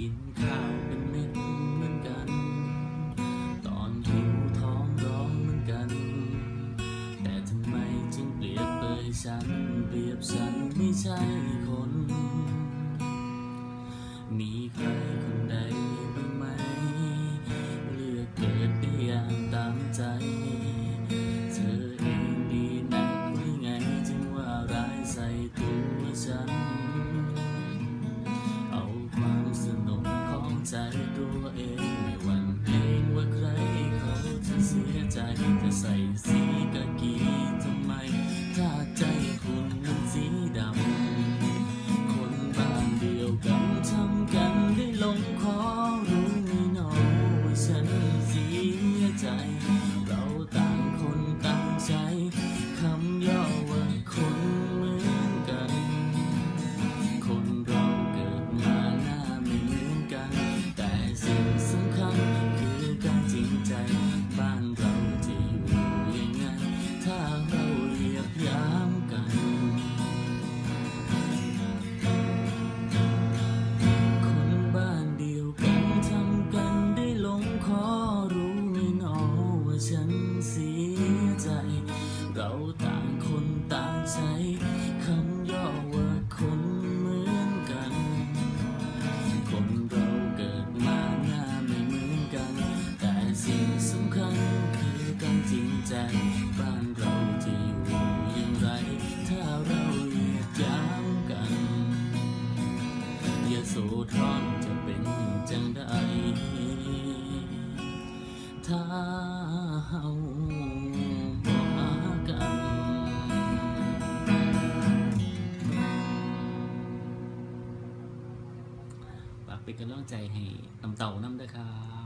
กินข้าวเป็นเม็ดเหมือนกัน ตอนหิวท้องร้องเหมือนกัน แต่ทำไมจึงเปรียบเปยฉัน เปรียบฉันไม่ใช่คน มีใคร ใจตัวเองไม่หวั่นเกรงว่าใครเขาจะเสียใจจะใส่ เราเรียบย้ำกัน คนบ้านเดียวกันทำกันได้ลงคอรู้ไหมหนอว่าฉันเสียใจ เราต่างคน โสธรจะเป็นจังใดถ้าเฮาบ่หากันฝากเป็นกำลังใจให้น้ำเต่าน้ำด้วยครับ